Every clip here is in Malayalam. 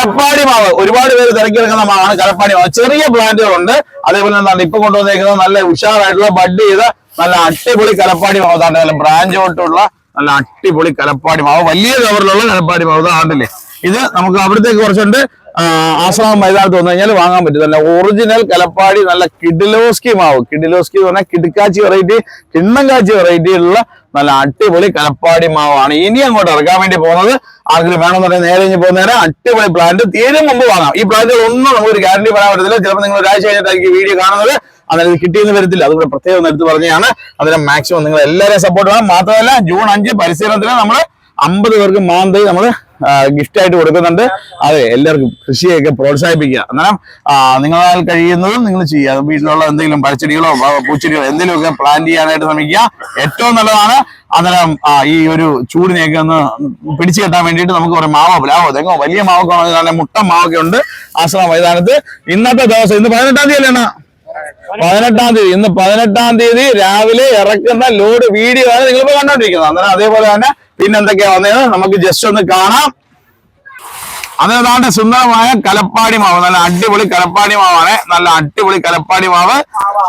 കലപ്പാടി മാവ്. ഒരുപാട് പേര് തിരക്കിയെടുക്കുന്ന മാവാണ് കലപ്പാടി മാവ്. ചെറിയ പ്ലാന്റുകളുണ്ട് അതേപോലെ എന്താണ് ഇപ്പൊ കൊണ്ടുവന്നേക്കുന്നത് നല്ല ഉഷാറായിട്ടുള്ള ബഡ് ചെയ്ത നല്ല അടിപൊളി കലപ്പാടി മാവ് തന്നെ നല്ല ബ്രാഞ്ചോട്ടുള്ള നല്ല അടിപൊളി കലപ്പാടി മാവ്. വലിയ കവറിലുള്ള കലപ്പാടി മാവ് താണ്ടല്ലേ ഇത് നമുക്ക് അവിടത്തേക്ക് കുറച്ചുണ്ട്. ആശ്രമം മൈതാനത്ത് വന്നു കഴിഞ്ഞാൽ വാങ്ങാൻ പറ്റും. നല്ല ഒറിജിനൽ കലപ്പാടി നല്ല കിഡിലോസ്കി മാവ്. കിഡിലോസ്കി എന്ന് പറഞ്ഞാൽ കിടുക്കാച്ചി വെറൈറ്റി കിണ്ണങ്കാച്ചി വെറൈറ്റി ഉള്ള നല്ല അടിപൊളി കലപ്പാടി മാവാണ്. ഇനി അങ്ങോട്ട് ഇറക്കാൻ വേണ്ടി പോകുന്നത് ആർക്കെങ്കിലും വേണമെന്നുണ്ടെങ്കിൽ നേരെ കഴിഞ്ഞ് പോകുന്നേരം അടിപൊളി പ്ലാന്റ് തീരും മുമ്പ് വാങ്ങാം. ഈ പ്ലാന്റുകൾ ഒന്നും നമുക്ക് ഒരു ഗ്യാരണ്ടി പറയാൻ പറ്റത്തില്ല. ചിലപ്പോൾ നിങ്ങൾ ഒരാഴ്ച കഴിഞ്ഞിട്ടായിരിക്കും വീഡിയോ കാണുന്നത്. ഇത് കിട്ടിയെന്ന് വരത്തില്ല. അതുകൂടെ പ്രത്യേകം എടുത്ത് പറഞ്ഞാണ് അതിന് മാക്സിമം നിങ്ങൾ എല്ലാവരെയും സപ്പോർട്ട് വേണം. മാത്രമല്ല ജൂൺ അഞ്ച് പരിശീലനത്തിന് നമ്മൾ അമ്പത് പേർക്ക് മാന്തൈ നമ്മൾ ഗിഫ്റ്റ് ആയിട്ട് കൊടുക്കുന്നുണ്ട്. അതെ എല്ലാവർക്കും കൃഷിയൊക്കെ പ്രോത്സാഹിപ്പിക്കുക. അന്നേരം നിങ്ങളാൽ കഴിയുന്നതും നിങ്ങൾ ചെയ്യുക. വീട്ടിലുള്ള എന്തെങ്കിലും പഴച്ചെടികളോ പൂച്ചെടികളോ എന്തെങ്കിലുമൊക്കെ പ്ലാൻ ചെയ്യാനായിട്ട് ശ്രമിക്കുക. ഏറ്റവും നല്ലതാണ്. അന്നേരം ഈ ഒരു ചൂടിനെയൊക്കെ ഒന്ന് പിടിച്ചു കെട്ടാൻ വേണ്ടിയിട്ട് നമുക്ക് കുറേ മാവോ പ്ലാവോ തെങ്ങോ വലിയ മാവൊക്കെ ആണെങ്കിൽ മുട്ട മാവൊക്കെ ഉണ്ട് ആശ്രമ മൈതാനത്ത്. ഇന്നത്തെ ദിവസം ഇന്ന് പതിനെട്ടാം തീയതി അല്ലേ പതിനെട്ടാം തീയതി. ഇന്ന് പതിനെട്ടാം തീയതി രാവിലെ ഇറക്കുന്ന ലോഡ് വീഡിയോ ആണ് നിങ്ങളിപ്പോ കണ്ടോണ്ടിരിക്കുന്നത്. അന്നേരം അതേപോലെ തന്നെ പിന്നെന്തൊക്കെയാ വന്നത്? നമുക്ക് ജസ്റ്റ് ഒന്ന് കാണാം. അതേതാണ്ട് സുന്ദരമായ കലപ്പാടി മാവ്. നല്ല അടിപൊളി കലപ്പാടി മാവാണ്. നല്ല അടിപൊളി കലപ്പാടി മാവ്.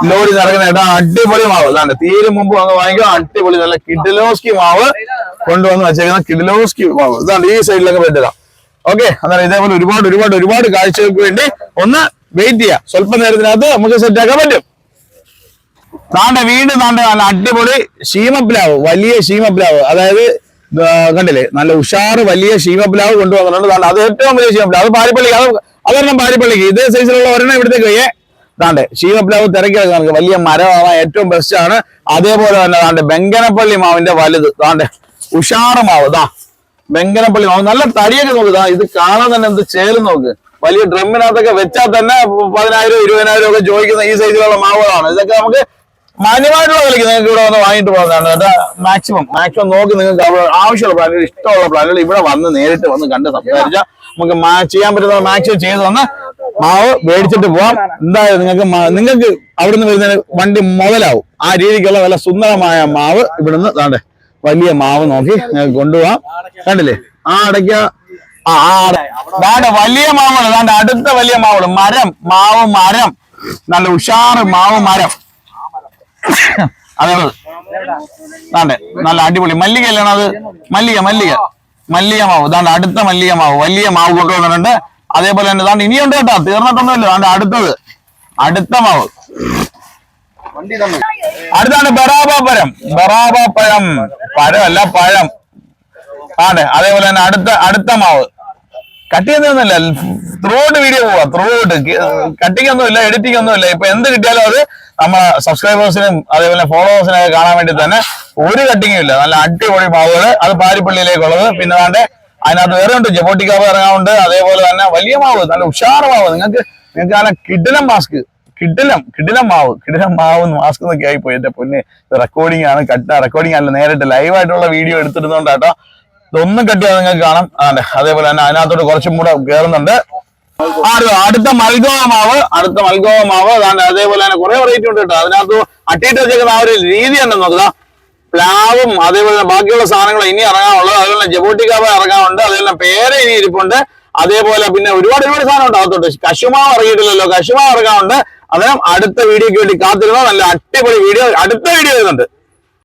ലോറി നിറങ്ങുന്ന അടിപൊളി മാവ്. അതാണ് തീരും മുമ്പ് വന്ന് വാങ്ങിക്കുക അടിപൊളി നല്ല കിഡിലോസ്കി മാവ് കൊണ്ടുവന്ന് വെച്ചേക്കുന്ന കിഡിലോസ്കി മാവ്. ഇതാണ് ഈ സൈഡിലൊക്കെ പറ്റുക ഓക്കെ അന്നേരം ഇതേപോലെ ഒരുപാട് ഒരുപാട് ഒരുപാട് കാഴ്ചകൾക്ക് വേണ്ടി ഒന്ന് വെയിറ്റ് ചെയ്യാം. സ്വല്പ നേരത്തിനകത്ത് നമുക്ക് സെറ്റ് ആക്കാൻ പറ്റും. താണ്ടെ വീണ്ടും താണ്ടെ നല്ല അടിപൊളി ശീമപ്ലാവ് വലിയ ശീമപ്ലാവ് അതായത് കണ്ടില്ലേ? നല്ല ഉഷാറ് വലിയ ശീമപ്ലാവ് കൊണ്ടുവന്നിട്ടുണ്ട്. അത് ഏറ്റവും വലിയ ശീമപ്ലാവ് അത് പാരിപ്പള്ളി അത് അതൊരെണ്ണം പാരിപ്പള്ളിക്ക്. ഇതേ സൈസിലുള്ള ഒരെണ്ണം ഇവിടത്തേക്ക് വയ്യേ താണ്ടെ ശീമപ്ലാവ് തിരക്കി നമുക്ക് വലിയ മരമാണ് ഏറ്റവും ബെസ്റ്റ് ആണ്. അതേപോലെ തന്നെ താണ്ടെ ബെങ്കനപ്പള്ളി മാവിന്റെ വലുത്. താണ്ടെ ഉഷാറ് മാവ്. ദാ ബെങ്കനപ്പള്ളി മാവ്. നല്ല തടിയൊക്കെ നോക്ക്. ദാ ഇത് കാണാൻ തന്നെ എന്ത് ചേലും നോക്ക്. വലിയ ഡ്രമ്മിനകത്തൊക്കെ വെച്ചാൽ തന്നെ പതിനായിരം ഇരുപതിനായിരം ഒക്കെ ചോദിക്കുന്ന ഈ സൈസിലുള്ള മാവുകളാണ്. ഇതൊക്കെ നമുക്ക് മാന്യമായിട്ടുള്ള വിലയ്ക്ക് നിങ്ങൾക്ക് ഇവിടെ വന്ന് വാങ്ങിട്ട് പോകുന്നതാണ് കേട്ടോ മാക്സിമം മാക്സിമം നോക്കി നിങ്ങൾക്ക് ആവശ്യമുള്ള പ്ലാനുകൾ ഇഷ്ടമുള്ള പ്ലാനുകൾ ഇവിടെ വന്ന് നേരിട്ട് വന്ന് കണ്ട് സംസാരിച്ചാൽ നമുക്ക് ചെയ്യാൻ പറ്റുന്ന മാക്സിമം ചെയ്ത് തന്ന് മാവ് മേടിച്ചിട്ട് പോവാം. എന്തായാലും നിങ്ങൾക്ക് നിങ്ങൾക്ക് അവിടുന്ന് വരുന്ന വണ്ടി മുതലാവും. ആ രീതിക്കുള്ള നല്ല സുന്ദരമായ മാവ് ഇവിടുന്ന് താണ്ടേ വലിയ മാവ് നോക്കി നിങ്ങൾക്ക് കൊണ്ടുപോവാം. കണ്ടില്ലേ? ആ അടയ്ക്ക ആ വലിയ മാവുകൾ ദാണ്ടെ അടുത്ത വലിയ മാവുകൾ മരം മാവ് മരം. നല്ല ഉഷാറ് മാവ് മരം. അതേപോലെ അതെ നല്ല അടിപൊളി. മല്ലിക അല്ലാണ് അത്? മല്ലിക മല്ലിക. മല്ലിക മാവ്. ഇതാണ്ട് അടുത്ത മല്ലിക മാവ്. വലിയ മാവ് ഒക്കെ വന്നിട്ടുണ്ട്. അതേപോലെ തന്നെ ഇതാണ്ട് ഇനിയുണ്ട് കേട്ടോ. തീർന്നിട്ടൊന്നുമില്ല. ദാണ്ടെ അടുത്തത്. അടുത്ത മാവ്. അടുത്താണ് ബറാബാപ്പഴം ബറാബാപ്പഴം പഴമല്ല പഴം. ആണ് അതേപോലെ തന്നെ അടുത്ത അടുത്ത മാവ്. കട്ട് ചെയ്യുന്നൊന്നുമില്ല ത്രൂഔട്ട് വീഡിയോ പോവാ. ത്രൂഔട്ട് കട്ടിങ് ഒന്നുമില്ല എഡിറ്റിംഗ് ഒന്നുമില്ല ഇപ്പൊ എന്ത് കിട്ടിയാലും അത് നമ്മളെ സബ്സ്ക്രൈബേഴ്സിനും അതേപോലെ ഫോളോവേഴ്സിനൊക്കെ കാണാൻ വേണ്ടി തന്നെ ഒരു കട്ടിങ്ങും ഇല്ല. നല്ല അടിപൊളി മാവുകൾ അത് പാരിപ്പള്ളിയിലേക്കുള്ളത്. പിന്നെ വേണ്ടേ അതിനകത്ത് വേറെ ഉണ്ട്. ജപ്പോട്ടിക്കാവ് ഇറങ്ങാറുണ്ട്. അതേപോലെ തന്നെ വലിയ മാവ് നല്ല ഉഷാറ് മാവ്. നിങ്ങൾക്ക് നിങ്ങൾക്ക് നല്ല കിഡിലം മാസ്ക് കിഡിലം കിഡിലം മാവ്. കിഡിലം മാവ് മാസ്ക് എന്നൊക്കെ ആയി പോയി എന്റെ പൊന്നെ. റെക്കോർഡിംഗ് ആണ്. കട്ട റെക്കോർഡിംഗ് അല്ല നേരിട്ട് ലൈവ് ആയിട്ടുള്ള വീഡിയോ എടുത്തിരുന്നോണ്ടാട്ടോ. ഇതൊന്നും കെട്ടിയാൽ നിങ്ങൾക്ക് കാണാം. അതെ അതേപോലെ തന്നെ അതിനകത്തോട്ട് കുറച്ചും കൂടെ കയറുന്നുണ്ട് അടുത്ത- മൽഗോവ മാവ്. അടുത്ത മൽഗോവ മാവ്. അതേപോലെ തന്നെ കുറെ വെറൈറ്റി ഉണ്ട് കേട്ടോ. അതിനകത്ത് അട്ടിയിട്ട് വെച്ചേക്കുന്ന ആ ഒരു രീതി തന്നെ നോക്കുക. പ്ലാവും അതേപോലെ തന്നെ ബാക്കിയുള്ള സാധനങ്ങൾ ഇനി ഇറങ്ങാനുള്ളത്. അതുപോലെ ജബോട്ടിക്കാവ് ഇറങ്ങാനുണ്ട്. അതേപോലെ പേര ഇനി ഇരിപ്പുണ്ട്. അതേപോലെ പിന്നെ ഒരുപാട് ഒരുപാട് സാധനം ഉണ്ട് അകത്തോട്ട്. കശുമാവ് ഇറങ്ങിയിട്ടില്ലല്ലോ. കശുമാവ് ഇറങ്ങാനുണ്ട്. അന്നേരം അടുത്ത വീഡിയോക്ക് വേണ്ടി കാത്തിരുന്നോ? നല്ല അടിപൊളി വീഡിയോ. അടുത്ത വീഡിയോ വരുന്നുണ്ട്.